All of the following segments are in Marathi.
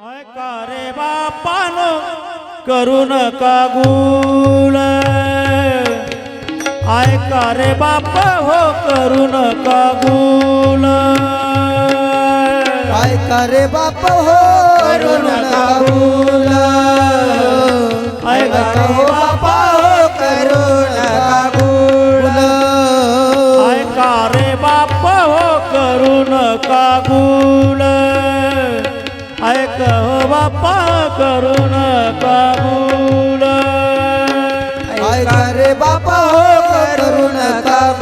ऐका रे बापान? करू नका गुळ? ऐका रे बाप? हो करू नका गुळ? काय करे बाप? हो करुण काबूल ऐका ऐक हो बापा करू काबूल गुळ रे बापा हो करुण काबूल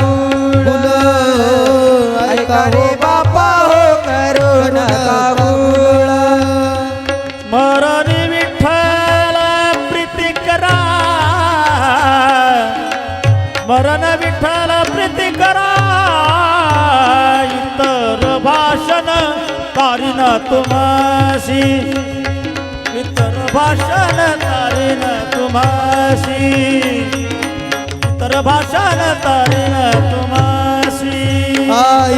तारीन तुम्हासी इतर भाषण तारीन तुम्हासी इतर भाषण तारीन तुम्हासी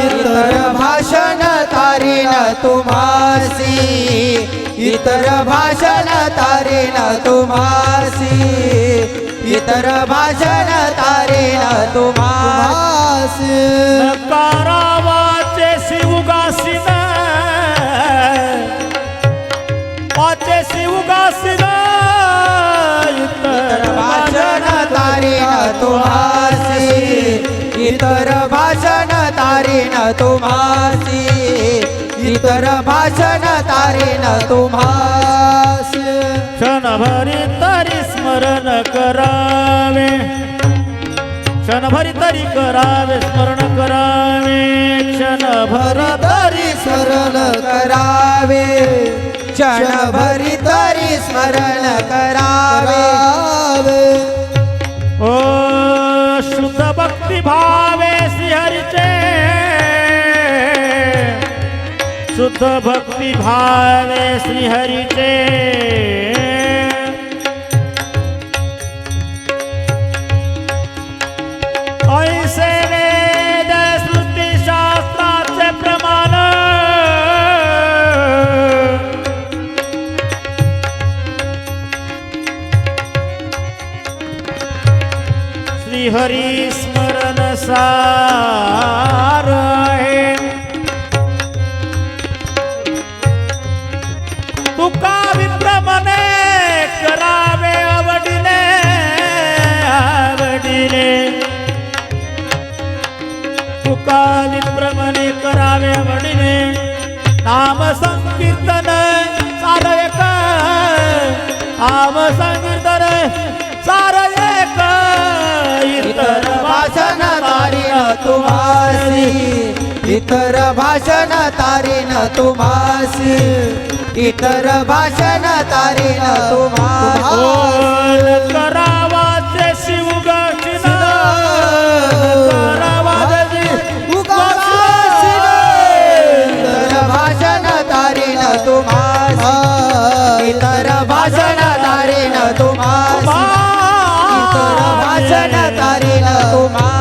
इतर भाषण तारीन तुम्हासी इतर भाषण तारीन तुम्हासी इतर भाषण तारीन तुम्हासी वाचे शिवगासीन इतर भाषण तारीन तुम्हासी इतर भाषण तारीन तुम्हासी इतर भाषण तारीन तुम्हासी। क्षणभरी तरी स्मरण करावे क्षणभरी तरी करावे स्मरण करावे क्षणभर तरी स्मरण करावे क्षणभरी तरी स्मरण करावे. ओ शुद्ध भक्ती भावे श्रीहरीचे. शुद्ध भक्ती भावे श्रीहरीचे. श्रीहरी स्मरण सार आहे. तुका विप्रमने करावे आवडीने आवडीने. तुका विप्रमने करावे आवडीने नाम संकीर्तन सार आम नाम इतर भाषण तारीन तुम्हास इतर भाषण तारीन तुम्हाला करावाचे भाषण तारीन तुम्हास इतर भाषण तारीन तुम्हास इतर भाषण तारीन तुम्हा